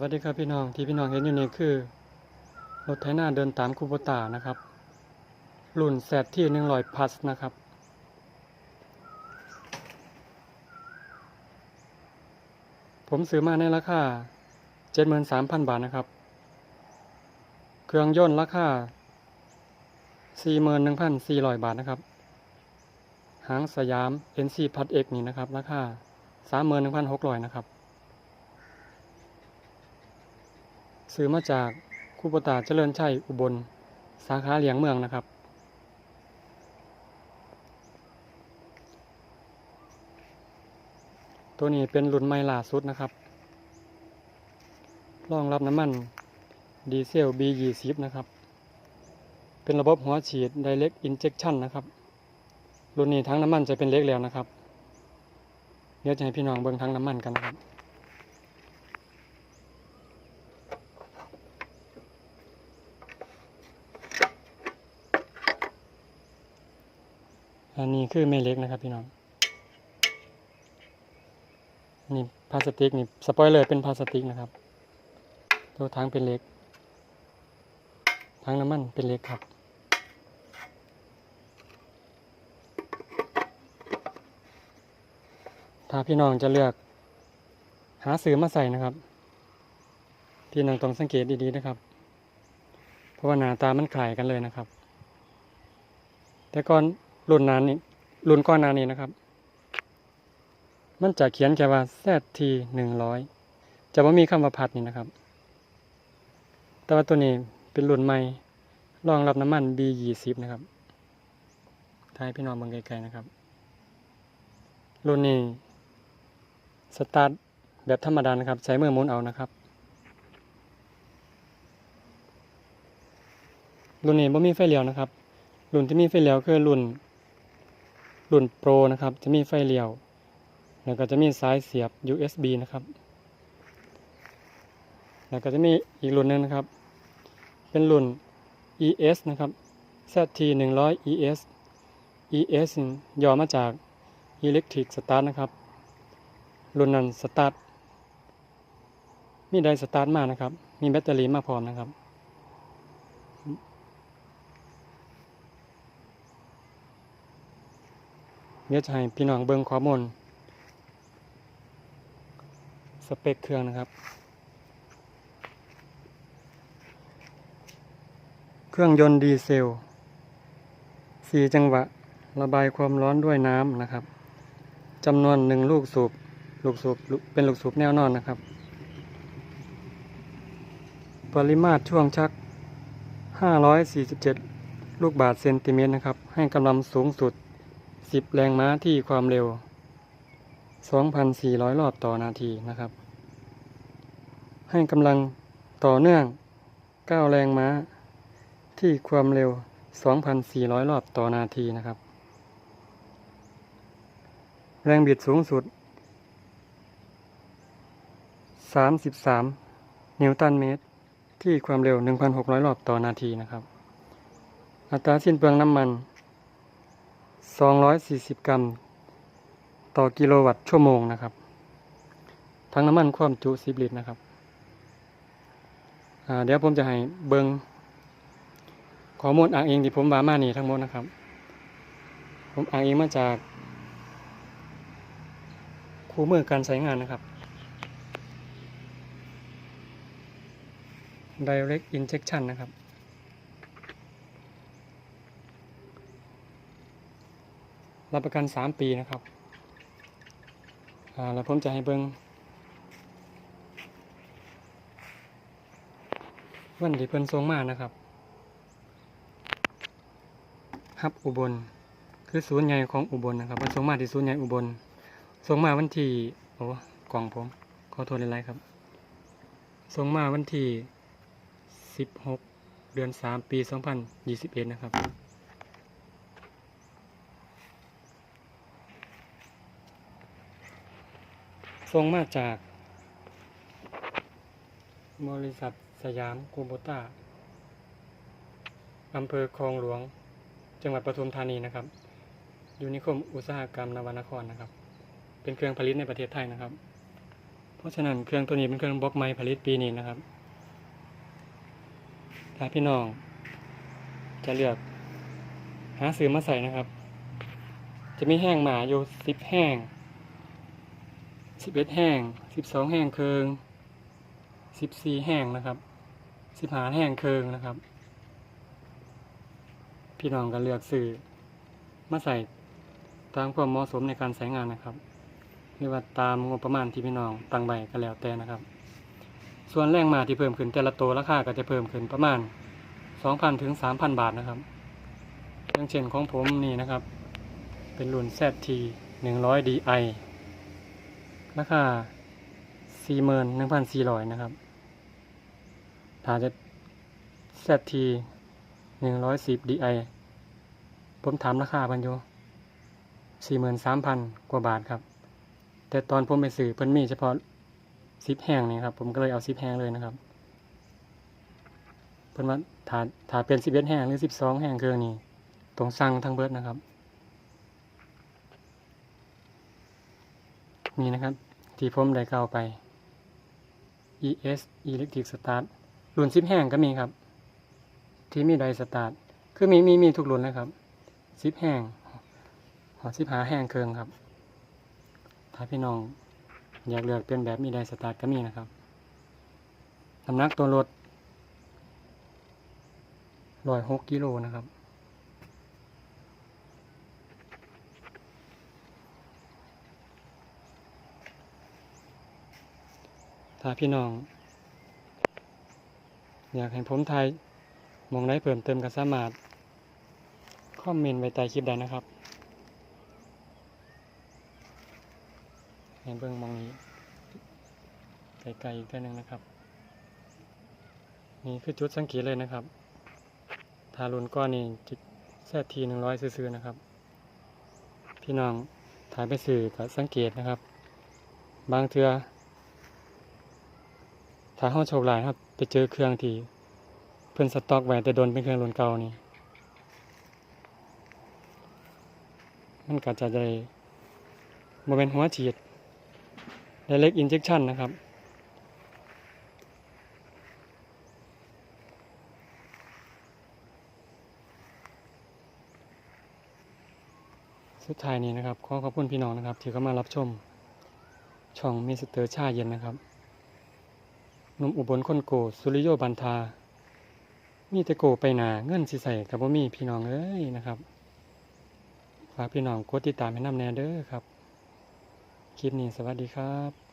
วัสดีครับพี่น้องที่พี่น้องเห็นอยู่นี่คือรถไถนาเดินตามคูโบตานะครับ รุ่นแซดที่หนึ่งร้อยพัสนะครับ ผมซื้อมาในราคาเจ็ดหมื่นสามพันบาทนะครับ เครื่องยนต์ราคาสี่หมื่นหนึ่งพันสี่ร้อยบาทนะครับ หางสยาม NC พัดเอกนี่นะครับ ราคาสามหมื่นหนึ่งพันหกร้อยนะครับ ซื้อมาจากคูปตาเจริญชัยอุบล สาขาเหลียงเมืองนะครับ ตัวนี้เป็นรุ่นใหม่ล่าสุดนะครับ รองรับน้ำมันดีเซล B20 นะครับ เป็นระบบหัวฉีด Direct Injection นะครับ รุ่นนี้ทั้งน้ำมันจะเป็นเล็กแล้วนะครับ เดี๋ยวจะให้พี่น้องเบิ่งทั้งน้ำมันกันนะครับ อันนี้คือแม่เล็กนะครับพี่น้อง นี่พลาสติกนี่สปอยเลอร์เป็นพลาสติกนะครับ ตัวถังเป็นเล็กถังน้ำมันเป็นเล็กครับถ้าพี่น้องจะเลือก หาซื้อมาใส่นะครับ พี่น้องต้องสังเกตดีๆนะครับ เพราะว่าหน้าตามันคล้ายกันเลยนะครับ แต่ก่อน รุ่นนานนี้รุ่นก้อนนานี้นะครับ มันจะเขียนแค่ว่า ZT หนึ่งร้อยจะไม่มีคำว่าพัดนี่นะครับ แต่ว่าตัวนี้เป็นรุ่นใหม่รองรับน้ำมัน B ยี่สิบนะครับท้ายพี่น้องบังไกลๆนะครับ รุ่นนี้สตาร์ทแบบธรรมดานะครับ ใช้มือมุนเอานะครับ รุ่นนี้ไม่มีไฟเลี้ยวนะครับ รุ่นที่มีไฟเลี้ยวคือรุ่น รุ่นโปรนะครับ จะมีไฟเลี้ยว แล้วก็จะมีสายเสียบ USB นะครับ แล้วก็จะมีอีกรุ่นหนึงนะครับ เป็นรุ่น ES นะครับ ZT 100 ES ES ย่อมาจาก Electric Start นะครับ รุ่นนั้นสตาร์ท มีไดสตาร์ทมานะครับ มีแบตเตอรี่มาพร้อมนะครับ เดี๋ยวจะให้พี่น้องเบิ่งข้อมูลสเปคเครื่องนะครับ เครื่องยนต์ดีเซล4จังหวะ ระบายความร้อนด้วยน้ำนะครับจำนวนหนึ่งลูกสูบ ลูกสูบเป็นลูกสูบแนวนอนนะครับ ปริมาตรช่วงชัก 547 ลูกบาศก์เซนติเมตรนะครับ ให้กำลังสูงสุด 10 แรงม้าที่ความเร็ว 2,400 รอบต่อนาทีนะครับ ให้กำลังต่อเนื่อง 9 แรงม้า ที่ความเร็ว 2,400 รอบต่อนาทีนะครับ แรงบิดสูงสุด 33 นิวตันเมตร ที่ความเร็ว 1,600 รอบต่อนาทีนะครับ อัตราสิ้นเปลืองน้ำมัน 240 กรัม ต่อกิโลวัตต์ชั่วโมงนะครับ ทั้งน้ำมันความจุ 10 ลิตรนะครับ เดี๋ยวผมจะให้เบิงข้อมูลอ้างอิงที่ผมว่ามานี่ทั้งหมดนะครับ ผมอ้างอิงมาจากคู่มือการใช้งานนะครับ direct injection นะครับ รับประกัน3ปีนะครับอ่าแล้วผมจะให้เบิงวันที่เพิ่นทรงมานะครับฮับอุบล คือศูนย์ใหญ่ของอุบลนะครับเพิ่นทรงมาที่ศูนย์ใหญ่อุบลทรงมาวันที่โอ้กล่องผมขอโทษหลายๆครับทรงมาวันที่ 16 เดือน 3 ปี 2021 นะครับ ส่งมาจาก บริษัทสยามกูโบต้าอำเภอคลองหลวง จังหวัดปทุมธานีนะครับยูนิคมอุตสาหกรรมนวนครนะครับ เป็นเครื่องผลิตในประเทศไทยนะครับผราะฉะนั้นเครื่องตัวนี้เป็นเครื่องบล็อกไม้ผลิตปีนี้นะครับ ถ้าพี่น้องจะเลือกหาซื้อมาใส่นะครับ จะมีแห้งหมาอยู่สิบแห้ง สิบเอ็ดแห้งสิบสองแห้งเคืองสิบสี่แห้งนะครับสิบห้าแห้งเคืองนะครับ พี่น้องก็เลือกซื้อมาใส่ตามความเหมาะสมในการใช้งานนะครับหรือว่าตามงบประมาณที่พี่น้องตั้งใบก็แล้วแต่นะครับ ส่วนแรงมาที่เพิ่มขึ้นแต่ละตัวราคาก็จะเพิ่มขึ้นประมาณ2,000ถึง3,000บาทนะครับอย่างเช่นของผมนี่นะครับ เป็นรุ่น ZT 100 DI ราคา41,400นะครับถ้าจะ ZT 110 DI ผมถามราคาพันอยู่43,000กว่าบาทครับ แต่ตอนผมไปซื้อเพิ่นมีเฉพาะซิปแห้งนี่ครับ ผมก็เลยเอาซิปแห้งเลยนะครับเพิ่นว่าถ้าถ้าเป็นสิบเอ็ดแห้งหรือสิบสองแห้งคือนี่ตรงสั่งทั้งเบิดนะครับ นี่นะครับ ที่ผมได้กล่าวไป ES Electric Start รุ่นสิบแห้งก็มีครับ ที่มีไดสตาร์ทคือมีมีมีทุกรุ่นเลยครับสิบแห้งหอสิบหาแห้งเคืองครับ ถ้าพี่น้องอยากเลือกเป็นแบบมีไดสตาร์ทก็มีนะครับน้ำหนักตัวรถร้อยหกกิโลนะครับ ถ้าพี่น้อง อยากให้ผมไทยมองได้เพิ่มเติมก็สามารถคอมเมนต์ไว้ใต้คลิปได้นะครับเห็นเบื้องมองนี้ไกลๆอีกเท่นึงนะครับ นี่คือจุดสังเกตเลยนะครับทารุนก้อนนี่จิแซดทีหนึ่งร้อยซื้อๆนะครับ พี่น้องถ่ายไปสื่อกับสังเกตนะครับ บางเทือ ถ้าห้องโชคลายครับ ไปเจอเครื่องที่เพิ่อนสต็อกไว้แต่โดนเป็นเครื่องรุ่นเก่านี่มันก็จะได้โมเมนหัวฉีด direct injection นะครับ สุดท้ายนี้นะครับ ขอขอบคุณพี่น้องนะครับ ที่เข้ามารับชม ช่องมิสเตอร์ชาเย็นนะครับ หนุ่มอุบลคนโกสุริโยบันทา มีแต่โกไปหนาเงื่อนสิใส่กับบ่มีพี่น้องเอ้ยนะครับฝากพี่น้องกดติดตามให้น้ำแน่เด้อครับ คลิปนี้สวัสดีครับ